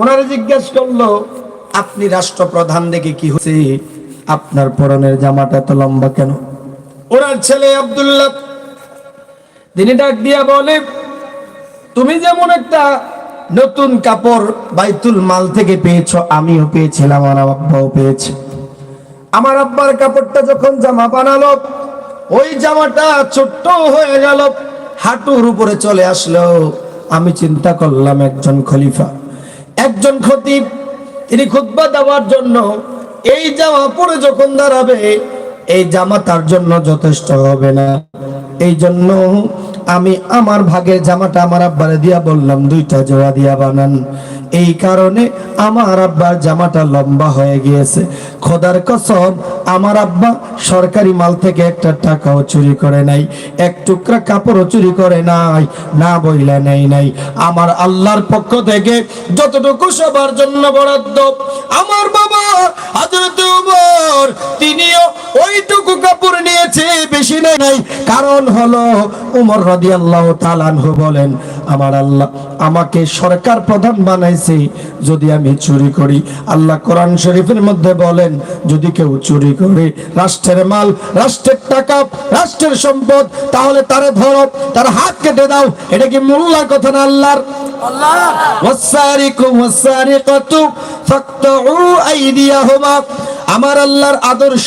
ওনারা জিজ্ঞেস করল, আপনি রাষ্ট্রপ্রধান দেখে কি হচ্ছে আপনার পরনের জামাটা তো লম্বা কেন? ওনার ছেলে আব্দুল্লাহ, তিনি ডাক দিয়া বলে, তুমি যেমন একটা নতুন কাপড় বাইতুল মাল থেকে পেয়েছ, আমিও পেয়েছিলাম, আমার আব্বাও পেয়েছে। আমার আব্বার কাপড়টা যখন জামা বানালো, ওই জামাটা ছোট্ট হয়ে গেল, হাঁটুর উপরে চলে আসলো। আমি চিন্তা করলাম একজন খলিফা। একজন খতিব, তিনি খুদ্া দেওয়ার জন্য এই জামা পরে যখন দাঁড়াবে, এই জামা তার জন্য যথেষ্ট হবে না। এই জন্য আমি আমার ভাগের জামাটা আমার আব্বারে দিয়া বললাম, দুইটা জোড়া দিয়া বানান। এই কারণে আমার আব্বার জামাটা লম্বা হয়ে গিয়েছে। খোদার কসম, আমার আব্বা সরকারি মাল থেকে একটা টাকাও চুরি করে নাই, এক টুকরা কাপড়ও চুরি করে নাই, না বইলা নেই নাই। আমার আল্লাহর পক্ষ থেকে যতটুকু সবার জন্য বরাদ্দ, আমার বাবা হযরত ওমর তিনিও ওইটুকু কাপড় নিয়েছে, বেশি নাই। কারণ হলো উমর রাদিয়াল্লাহু তাআলা আনহু বলেন আমার আল্লাহ আমাকে সরকার প্রধান বানাইছে যদি আমি চুরি করি। আল্লাহ কোরআন শরীফের মধ্যে বলেন যদি কেউ চুরি করে রাষ্ট্রের মাল রাষ্ট্রের টাকা রাষ্ট্রের সম্পদ তাহলে তারে ধরো তার হাত কেটে দাও। এটা কি মোল্লার কথা না আল্লাহর? আমার আল্লাহর আদর্শ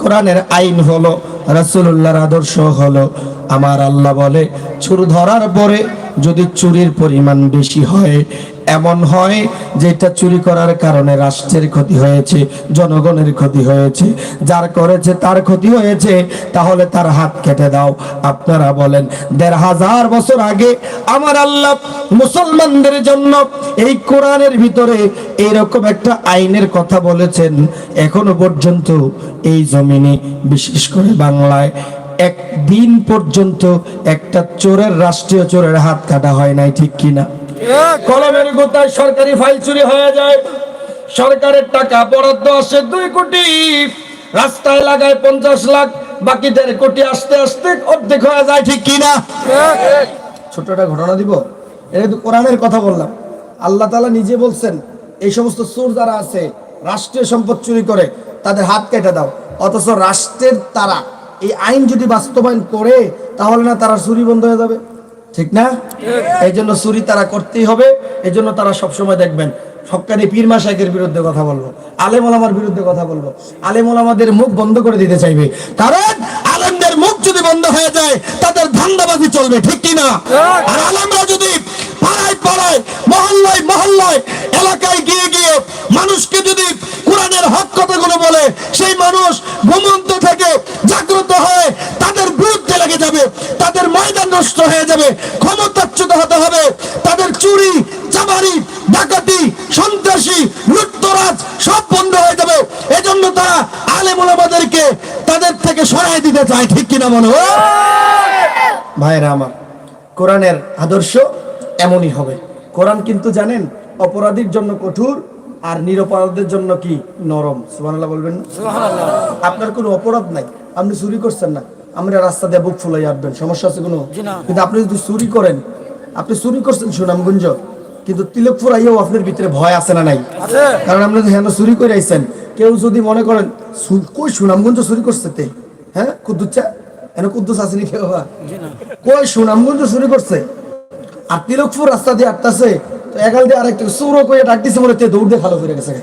কোরআনের আইন হলো রাসূলুল্লাহর আদর্শ হলো আমার আল্লাহ বলে চুর ধরার পরে যদি চুরির পরিমাণ বেশি হয় এমন হয় যেটা চুরি করার কারণে রাষ্ট্রের ক্ষতি হয়েছে, জনগণের ক্ষতি হয়েছে। যার করেছে তার ক্ষতি হয়েছে, তাহলে তার হাত কেটে দাও। আপনারা বলেন, দেড় হাজার বছর আগে আমার আল্লাহ মুসলমানদের জন্য এই কোরআনের ভিতরে এইরকম একটা আইনের কথা বলেছেন। এখনও পর্যন্ত এই জমিনে, বিশেষ করে বাংলায়, একদিন পর্যন্ত একটা চোরের রাষ্ট্রীয় চোরের হাত কাটা হয় নাই, ঠিক কিনা? কলমের গোতায় সরকারি ফাইল চুরি হয়ে যায়। সরকারের টাকা বরাদ্দ আসে দুই কোটি। রাস্তায় লাগায় পঞ্চাশ লাখ, বাকি দেড় কোটি আসতে আসতে অর্ধেক হয়ে যায়, ঠিক কিনা ছোট একটা ঘটনা দিব। এটা তো কোরআনের কথা বললাম। আল্লাহ তালা নিজে বলছেন, এই সমস্ত চোর যারা আছে, রাষ্ট্রীয় সম্পদ চুরি করে, তাদের হাত কেটে দাও। অথচ রাষ্ট্রের তারা এই আইন যদি বাস্তবায়ন করে, তাহলে না তারা চুরি বন্ধ হয়ে যাবে? ঠিক না? এই জন্য চুরি তারা করতেই হবে এই জন্য তারা সবসময় দেখবেন সরকারি পীর মাসাইকের বিরুদ্ধে কথা বলব, আলেম ওলামার বিরুদ্ধে কথা বলব, আলেম ওলামাদের মুখ বন্ধ করে দিতে চাইবে, কারণ আলেমদের মুখ যদি বন্ধ হয়ে যায়, তাদের ধান্দাবাজি চলবে, ঠিক কি না আর আলেমরা যদি পাড়ায় পাড়ায়, মহল্লায় মহল্লায়, এলাকায় গিয়ে গিয়ে মানুষকে যদি কোরআনের হক কথাগুলো বলে, সেই মানুষ ঘুমন্ত থেকে জাগ্রত হয়ে তাদের বিরুদ্ধে লেগে যাবে তাদের ময়দান যাবে ক্ষমতাচ্যুত হতে হবে। তাদের চুরি চামারি ডাকাতি সন্ত্রাসী লুটতরাজ সব বন্ধ হয়ে যাবে। এজন্য তারা আলেমুলামাদেরকে তাদের থেকে সরাই দিতে চায় ঠিক কিনা মনে হয়? ভাইরা আমার কোরআনের আদর্শ এমনই হবে। কোরআন কিন্তু জানেন অপরাধীর জন্য কঠোর আর নিরপরাধের জন্য কি নরম। সুবহানাল্লাহ বলবেন না? আপনার কোনো অপরাধ নাই আপনি চুরি করছেন না। আমরা রাস্তা দিয়ে বুক ফুলাই আসবেন সমস্যা আছে কোনো? কিন্তু আপনি যদি চুরি করেন আপনি চুরি করছেন সুনামগঞ্জ কিন্তু তিলক ফুরাইয়াও আপনার ভিতরে ভয় আছে না নাই? কারণ আপনি যদি হ্যাঁ চুরি করে আইছেন কেউ যদি মনে করেন কই সুনামগঞ্জ চুরি করছে তে? হ্যাঁ কুদ্দুচ্চা এন কুদ্দুস আসেনি কেউ? কই সুনামগঞ্জ চুরি করছে? আর তিলকপুর রাস্তা দিয়ে আটতাছে তো এগাল দিয়ে আরেকটা সুরো কইয়া ডাক দিছে মনে হচ্ছে দৌড় দিয়ে ভালো করে গেছে।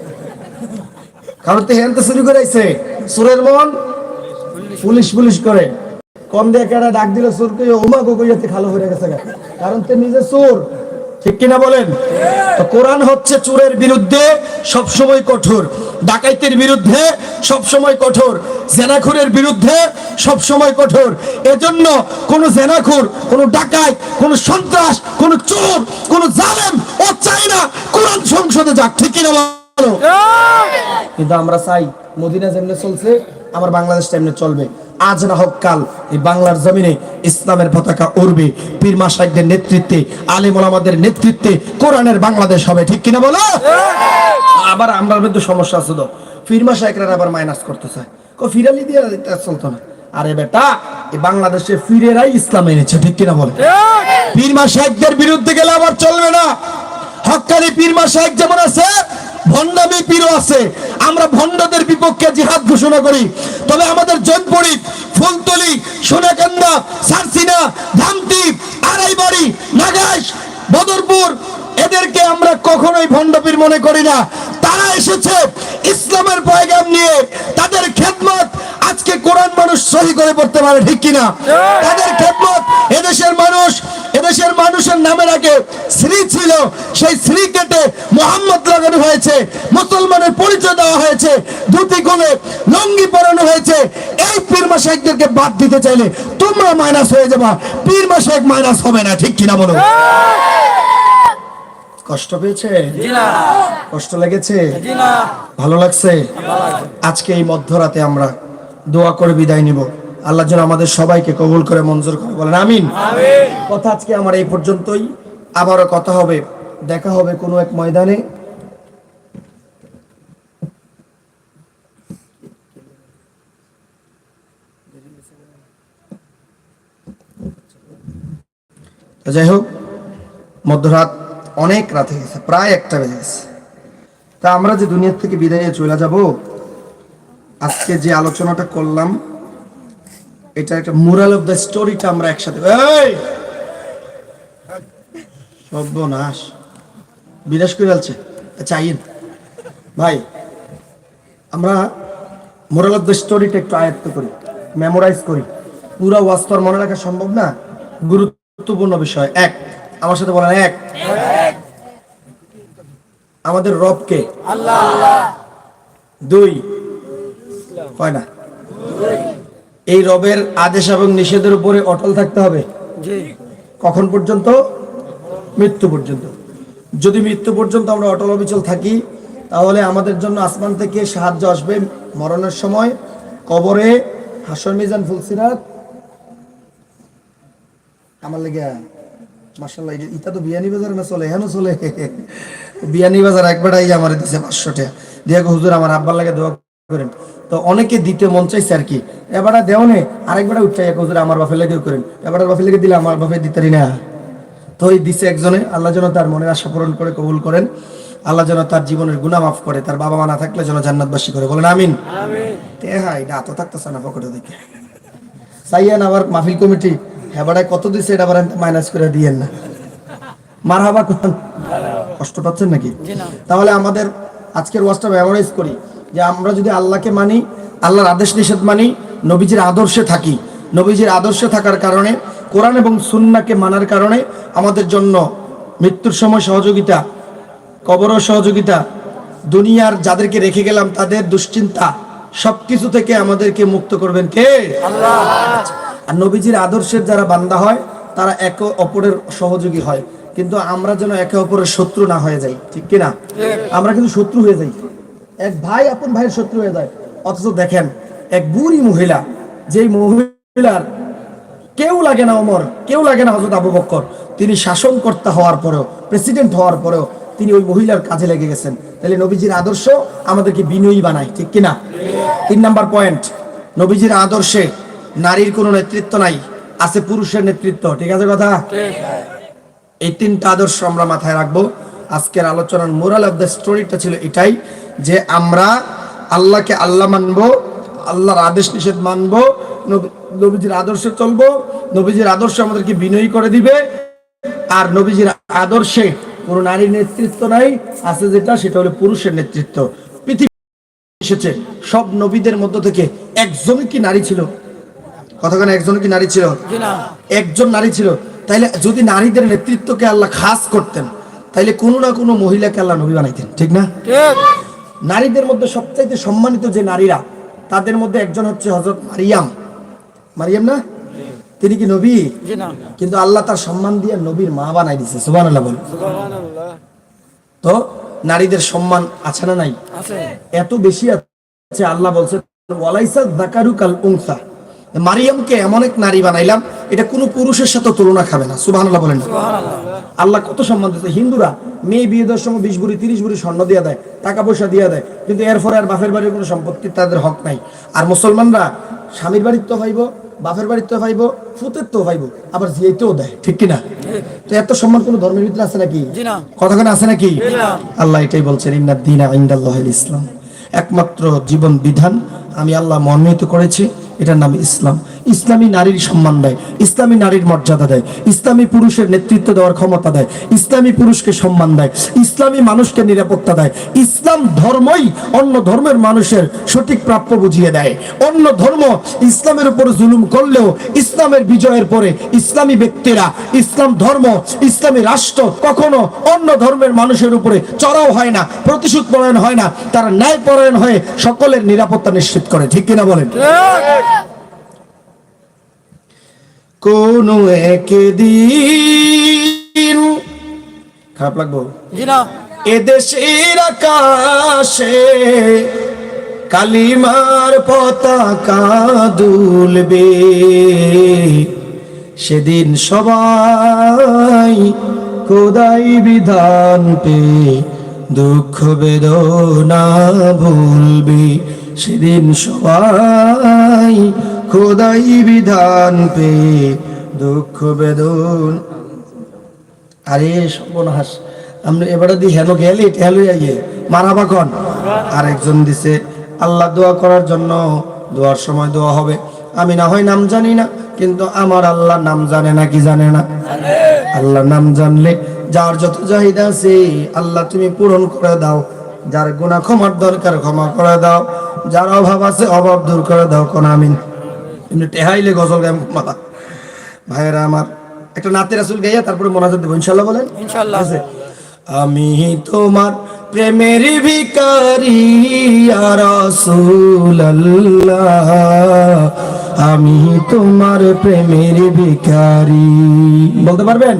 কারণ তে হেন তো চুরি করে আইছে। সুরের মন পুলিশ পুলিশ করে। কম দিয়ে কেডা ডাক দিলে সুর কই ওমা কইয়াতে খালো হয়ে গেছে কারণ তে নিজে সুর। ঠিক কিনা বলেন? তো কোরআন হচ্ছে চোরের বিরুদ্ধে সব সময় কঠোর ডাকাইতের বিরুদ্ধে সব সময় কঠোর জেনাখুরের বিরুদ্ধে সব সময় কঠোর। এজন্য কোন জেনাখুর কোন ডাকাত কোন সন্ত্রাস কোন চোর কোন জালেম ও চাই না কোরআন সংসদে যাক। ঠিক কিনা বলো? কিন্তু আমরা চাই মদিনা যেমনি চলছে আমার বাংলাদেশ তেমনি চলবে। আজ না হোক কাল এই বাংলার জমিনে ইসলামের পতাকা উড়বে। পীর মাসাইকদের নেতৃত্বে আলিম ওলামাদের নেতৃত্বে কোরআনের বাংলাদেশ হবে ঠিক কিনা বলো? আবার আমরা কিন্তু সমস্যা আছে তো। পীর মাসাইকরা আবার মাইনাস করতে চায় কো ফিরালি দিয়ে চলতো না। আরে বেটা এই বাংলাদেশে ফিরেরাই ইসলাম এনেছে ঠিক কিনা বলে? পীর মাসাইকদের বিরুদ্ধে গেলে আবার চলবে না। হক্কানি পীর মাসায়েক যেমন আছে ভণ্ডামি পীরও আছে। আমরা ভণ্ডদের বিপক্ষে জিহাদ ঘোষণা করি। তবে আমাদের জয়পুরি ফুলতলি, সোনাকান্দা, সারসিনা ধামতি আড়াইবাড়ি নাগাইশ বদরপুর, এদেরকে আমরা কখনোই ভণ্ডপীর মনে করি না। তারা এসেছে ইসলামের পয়গাম নিয়ে তাদের খেদমত আজকে কোরআন মানুষ সহি করে পড়তে পারে ঠিক কিনা? তাদের খেদমত এদেশের মানুষ এদেশের মানুষের নামের আগে শ্রী ছিল সেই শ্রী কেটে মোহাম্মদ লাগানো হয়েছে মুসলমানের পরিচয় দেওয়া হয়েছে ধুতি কোলে লঙ্গি পরানো হয়েছে। এই পীর মাসাইকদেরকে বাদ দিতে চাইলে তোমরা মাইনাস হয়ে যাবা পীর মাসাইক মাইনাস হবে না ঠিক কিনা বলো? কষ্ট পেয়েছে? কষ্ট লেগেছে? ভালো লাগছে? আজকে এই মধ্যরাতে আমরা দোয়া করে বিদায় নিব। আল্লাহ যেন আমাদের সবাইকে কবুল করে মঞ্জুর করে বলেন আমিন। কথা আজকে আমার এই পর্যন্তই। আবারও কথা হবে দেখা হবে কোনো এক ময়দানে। যাই হোক মধ্যরাত অনেক রাত হয়ে গেছে, প্রায় একটা বেজে গেছে। তা আমরা যে দুনিয়ার থেকে বিদায় নিয়ে চলে যাব, আজকে যে আলোচনাটা করলাম, এটা একটা মোরাল অফ দ্য স্টোরিটা আমরা একসাথে সর্বনাশ। বিনাশ করে ফেলছে চাইন ভাই, আমরা মোরাল অফ দ্য স্টোরিটা একটু আয়ত্ত করি, মেমোরাইজ করি। পুরো ওয়াস্তর মনে রাখা সম্ভব না? গুরুত্বপূর্ণ বিষয়। এক, আমার সাথে বলেন, এক। আমাদের রবকে। দুই। হয় না। এই রবের আদেশ এবং নিষেধের উপরে অটল থাকতে হবে। কখন পর্যন্ত? মৃত্যু পর্যন্ত। যদি মৃত্যু পর্যন্ত আমরা অটল অবিচল থাকি তাহলে আমাদের জন্য আসমান থেকে সাহায্য আসবে মরণের সময়। কবরে হাসর মিজান ফুলসিরাত আমার লেগে মার্শাল্লাহ ইটা তো বিয়ানি বাজারে না চলে এখানে চলে। বিয়ানি বাজার একবারই আমার দিছে পাঁচশো টাকা। দিয়ে গো, হুজুর আমার আব্বার লাগে দোয়া করেন। তো অনেকে দিতে মন চাইছে আর কি। এবারে দেও নে আরেকবার উঠাই এক হুজুর আমার বাপের লেগে করেন। এবার বাপের লেগে দিলে আমার বাপে দিতারি না। তো এই দিছে একজনে আল্লাহ যেন তার মনের আশা পূরণ করে কবুল করেন। আল্লাহ যেন তার জীবনের গুনাহ মাফ করে তার বাবা মা না থাকলে যেন জান্নাতবাসী করে। বলেন আমিন। তে হ্যাঁ এটা এত থাকতেছে না পকেটে দেখে চাইয়েন আবার মাহফিল কমিটি হেবাড়ায় কত দিছে এটা আবার মাইনাস করে দিয়েন না। মার হাবা কোন? কষ্ট পাচ্ছেন নাকি? তাহলে আমাদের আজকের ওয়াজটা মেমোরাইজ করি যে আমরা যদি আল্লাহকে মানি আল্লাহর আদেশ নিষেধ মানি নবীজির আদর্শে থাকি। নবীজির আদর্শে থাকার কারণে কোরআন এবং সুন্নাকে মানার কারণে আমাদের জন্য মৃত্যুর সময় সহযোগিতা কবরও সহযোগিতা দুনিয়ার যাদেরকে রেখে গেলাম তাদের দুশ্চিন্তা সবকিছু থেকে আমাদেরকে মুক্ত করবেন কে? আর নবীজির আদর্শের যারা বান্দা হয় তারা একে অপরের সহযোগী হয়। কিন্তু আমরা যেন একে অপরের শত্রু না হয়ে যাই, ঠিক কিনা? আমরা কিন্তু শত্রু হয়ে যাই। এক ভাই আপন ভাইয়ের শত্রু হয়ে যায়। অথচ দেখেন, এক বুড়ি মহিলা, যেই মহিলার কেউ লাগে না ওমর, কেউ লাগে না হজরত আবু বক্কর, তিনি শাসনকর্তা হওয়ার পরেও প্রেসিডেন্ট হওয়ার পরেও তিনি ওই মহিলার কাজে লেগে গেছেন। তাহলে নবীজির আদর্শ আমাদেরকে বিনয়ী বানায়, ঠিক কিনা? তিন নাম্বার পয়েন্ট নবীজির আদর্শে নারীর কোনো নেতৃত্ব নাই, আছে পুরুষের নেতৃত্ব, ঠিক আছে কথা? এই তিনটা আদর্শ আমরা মাথায় রাখব। আজকের আলোচনার মোরাল অফ দ্য স্টোরিটা ছিল এটাই যে আমরা আল্লাহকে আল্লাহ মানবো আল্লাহর আদেশ নিষেধ মানবো নবী- নবীজির আদর্শে চলবো নবীজির আদর্শ আমাদেরকে বিনয়ী করে দিবে আর নবীজির আদর্শে কোনো নারীর নেতৃত্ব নাই আছে যেটা সেটা হলো পুরুষের নেতৃত্ব। পৃথিবী এসেছে সব নবীদের মধ্য থেকে একজন কি নারী ছিল? কতক্ষণ একজন কি নারী ছিল? একজন নারী ছিল। তাইলে যদি নারীদের নেতৃত্বকে আল্লাহ খাস করতেন তাইলে কোনো না কোনো মহিলাকে আল্লাহ নবী বানাইতেন ঠিক না? নারীদের মধ্যে সবচাইতে সম্মানিত যে নারীরা তাদের মধ্যে একজন হচ্ছে হজরত মারিয়াম। মারিয়াম না? তিনি কি নবী? কিন্তু আল্লাহ তার সম্মান দিয়ে নবীর মা বানাই দিছে সুবান আল্লাহ বল তো নারীদের সম্মান আছে না নাই? এত বেশি আছে আল্লাহ বলছে ওয়ালাইসা দাকারু কাল উংসা মারিয়ামকে এমন এক নারী বানাইলাম এটা কোনো পুরুষের সাথে তুলনা খাবে না। সুবহানাল্লাহ বলেন আল্লাহ কত সম্মান দিচ্ছে হিন্দুরা মেয়ে বিয়ে দেওয়ার সময় বিশ বুড়ি তিরিশ বুড়ি স্বর্ণ দিয়ে দেয় টাকা পয়সা দিয়ে দেয় কিন্তু এরপরে আর বাপের বাড়ির কোনো সম্পত্তি তাদের হক নাই। আর মুসলমানরা স্বামীর বাড়ির তো হইব বাপের বাড়ির তো পাইবো ফুতের তো পাইবো আবার জিয়াইতেও দেয় ঠিক কিনা? তো এত সম্মান কোন ধর্মের ভিতরে আছে নাকি। কতক্ষণ আছে নাকি? আল্লাহ এটাই বলছেন ইন্দাল্লাহ ইসলাম। একমাত্র জীবন বিধান আমি আল্লাহ মনোনীত করেছি। এটার নাম ইসলাম। ইসলামী নারীর সম্মান দেয়, ইসলামী নারীর মর্যাদা দেয়, ইসলামী পুরুষের নেতৃত্ব দেওয়ার ক্ষমতা দেয়, ইসলামী পুরুষকে সম্মান দেয়, ইসলামী মানুষকে নিরাপত্তা দেয়। ইসলাম ধর্মই অন্য ধর্মের মানুষের সঠিক প্রাপ্য বুঝিয়ে দেয়। অন্য ধর্ম ইসলামের উপর জুলুম করলেও ইসলামের বিজয়ের পরে ইসলামী ব্যক্তিরা, ইসলাম ধর্ম, ইসলামী রাষ্ট্র কখনো অন্য ধর্মের মানুষের উপরে চড়াও হয় না, প্রতিশোধ পরায়ণ হয় না, তারা ন্যায় পরায়ণ হয়ে সকলের নিরাপত্তা নিশ্চিত করে। ঠিক কিনা বলেন? কোন একদিন। খারাপ লাগবো? এদেশের আকাশে কালিমার পতাকা দুলবে। সেদিন সবাই খোদাই বিধান পে দুঃখ বেদনা ভুলবে। সেদিন সবাই খোদাই বিধান পে দুঃখ, বেদন। আরে, সর্বনাশ। আপনি এবারে দি হেলো গেলি হেলো আইয়ে। মারাবা কন? আরেকজন দিছে, আল্লাহ দোয়া করার জন্য দোয়ার সময় দোয়া হবে। আমি না হয় নাম জানি না, কিন্তু আমার আল্লাহ নাম জানে না কি জানে না। আল্লাহ নাম জানলে যার যত চাহিদা আছে, আল্লাহ তুমি পূরণ করে দাও। যার গুণা ক্ষমার দরকার, ক্ষমা করে দাও। যার অভাব আছে, অভাব দূর করে দাও, কোন আমিন। কিন্তু টেহাইলে গজল গায় মাথা। ভাইয়েরা আমার একটা নাতের আসল গাইয়া তারপরে মোনাজাত দেবো ইনশাল্লাহ বলেন? ইনশাল্লাহ আছে? আমি তোমার প্রেমের ভিকারি ইয়া রাসূলুল্লাহ। আমি তোমার প্রেমের ভিকারি বলতে পারবেন?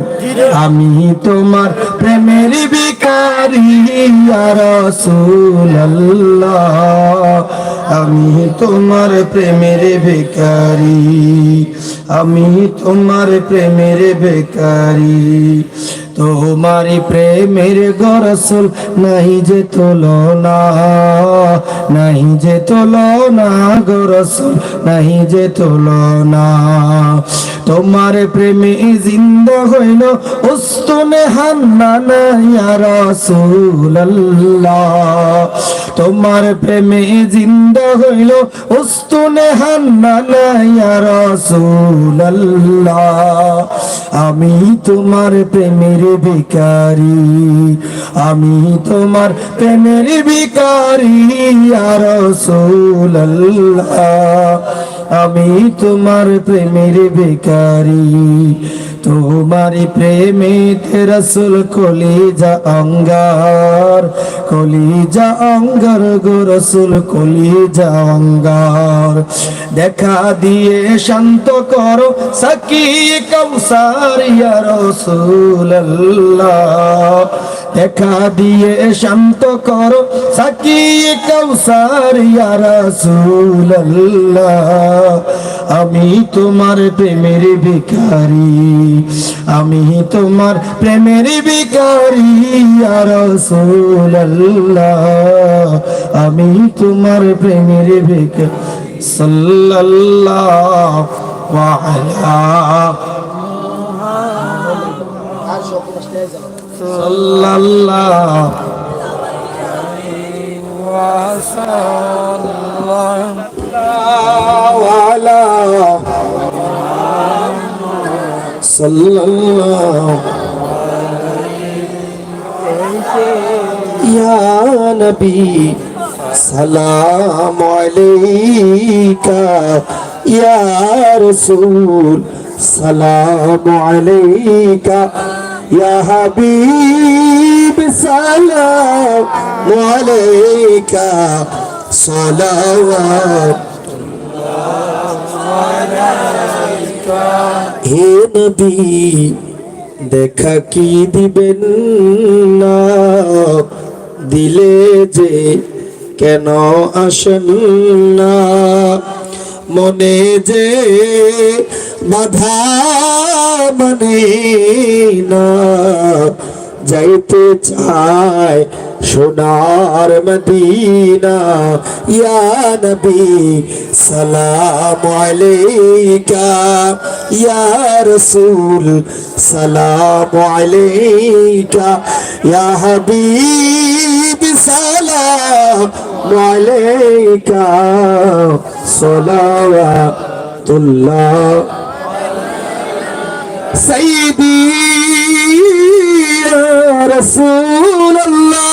আমি তোমার প্রেমের ভিকারি আমি তোমার প্রেমের ভিকারি আমি তোমার প্রেমের বেকারি তোমার প্রেমের গরসুল নাই যে তুলনা নাই যে তুলনা গরসুল নাই যে তুলনা তোমার প্রেমে জিন্দ হইল, উস্তুনে হান্না না রাসূলুল্লাহ। তোমার প্রেমে জিন্দ হইল, উস্তুনে হান্না রাসূলুল্লাহ। আমি তোমার প্রেমের ভিকারি আমি তোমার প্রেমের ভিকারি ইয়া রাসূলুল্লাহ। আমি তোমার প্রেমের ভিকারি তোমার প্রেমে রসুল কলিজা অঙ্গার। কলিজা অঙ্গার গো রসুল কলিজা অঙ্গার। দেখা দিয়ে শান্ত করো সাকি কৌসার ইয়া রাসূলুল্লাহ। দেখা দিয়ে শান্ত করো সাকি কৌসার ইয়া রাসূলুল্লাহ। আমি তোমার প্রেমের ভিখারি, আমি তোমার প্রেমের ভিখারি, ইয়া আমি তোমার প্রেমের ভিখারি, সাল্লাল্লাহু সাল্লাল্লাহু على صلى الله يا نبي سلام عليك يا رسول سلام عليك يا حبيب سلام عليك صلوات হে নবী, দেখা কি দিবেন না? দিলে যে কেন আসেন না? মনে যে বাধা মানে না। যাইতে চায় সোনার মদিনা, ইয়া নবী, সালাম আলাইকা, ইয়া রাসূল, সালাম আলাইকা, ইয়া হাবিব, সালাম আলাইকা, সালাওয়াতুল্লাহ, সাইয়্যিদি রাসূলুল্লাহ।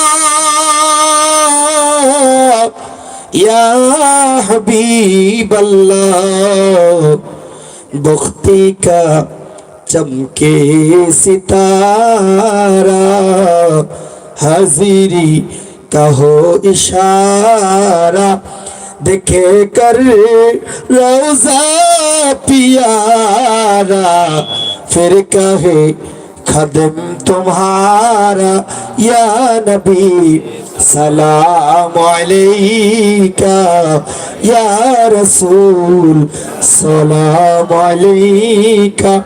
या हबीब का चमके सितारा हाजिरी कहो इशारा देखे कर रोजा पियारा फिर कहे خدم تمہارا یا نبی سلام علیکہ یا رسول سلام علیکہ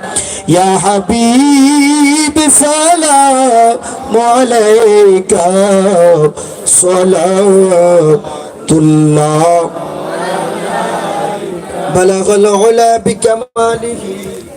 یا حبیب سلام علیکہ صلوات اللہ بلغ العلا بکمالہ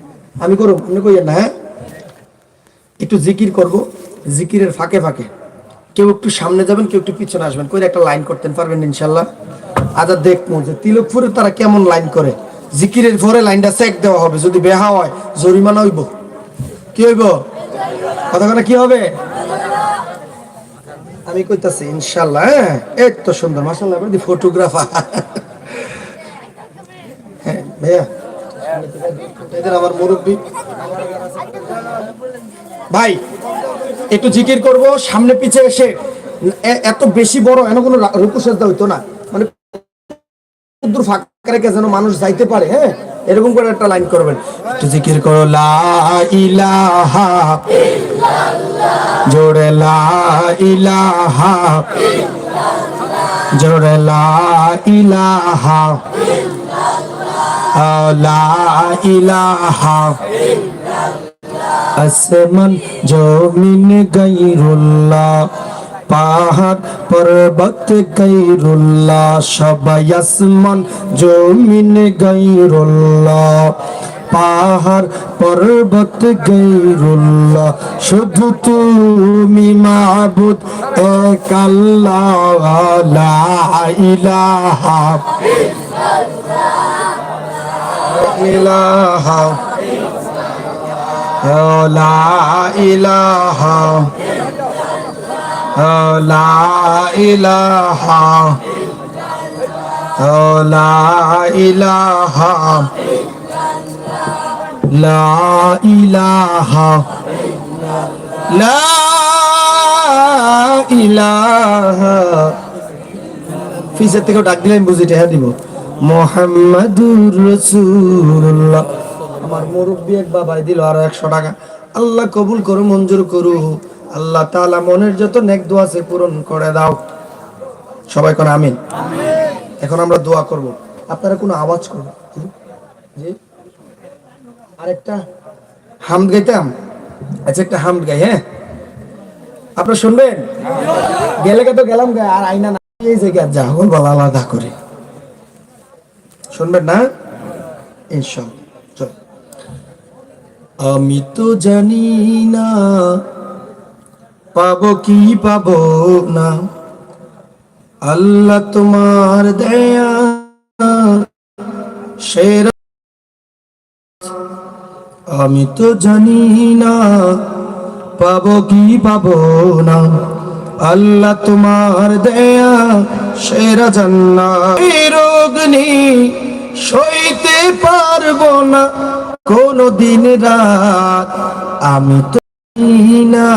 আমি করব, আপনি কইয়েন না হ্যাঁ? একটু জিকির করব, জিকিরের ফাঁকে ফাঁকে। কেউ একটু সামনে যাবেন, কেউ একটু পিছনে আসবেন কই একটা লাইন করতেন, পারবেন ইনশাল্লাহ? আজা দেখব যে তিলকপুরে তারা কেমন লাইন করে? জিকিরের পরে লাইনটা চেক দেওয়া হবে, যদি বেহা হয়, জরিমানা হইব। কি হইব? কথা কি হবে? আমি কইতাছি, ইনশাল্লাহ হ্যাঁ? এই তো সুন্দর মাসাল্লাহ ফটোগ্রাফার হ্যাঁ ভাইয়া। এদের আমার মুরব্বী। ভাই, একটু জিকির করব, সামনে পিছে এসে এত বেশি বড় এন কোনো রুকু সেজদা হইতো না। মানে দূর ফাঁকা রেখে যেন মানুষ যাইতে পারে হ্যাঁ? এরকম করে একটা লাইন করবেন। একটু জিকির করো, লা জোরে লা জোরে লা ইলাহা আসমান, জমিন গৈরুল্লাহ পাহাড়, পর্বত গৈরুল্লাহ সবাই আসমান, জমিন গৈরুল্লাহ পাহাড়, পর্বত গৈরুল্লাহ শুধু তুমি মাবুদ, এক আল্লাহ ইলাহা ইলাহা Oh, ilaha Oh, la ilaha Oh, la ilaha La ilaha La ilaha ফিসের থেকেও ডাক দিলে আমি বুঝি টেহা দিব মোহাম্মদুর রসুল্লাহ। আমার মুরব্বী এক বাবাই দিল আরও একশো টাকা। আল্লাহ কবুল করো মঞ্জুর করু। আল্লাহ তাআলা মনের যত নেক দোয়া আছে পূরণ করে দাও। সবাই কোন আমিন। এখন আমরা দোয়া করব। আপনারা কোনো আওয়াজ করবেন জি। আরেকটা হামদ গাইতাম? আচ্ছা একটা হামদ গাই হ্যাঁ? আপনারা শুনবেন? গেলে তো গেলাম গা আর আইনা না এই জায়গায় যা হল বলা আলাদা করে। শুনবেন না? ইনশাল্লাহ, চল। আমি তো জানি না, পাবো কি পাবো না। আল্লাহ তোমার দয়া সেরা আমি তো জানি না, পাবো কি পাবো না। আল্লাহ তোমার দেয়া সেরা জান্না নেই সইতে পারব না। কোনো দিন রাত আমি তো মদিনা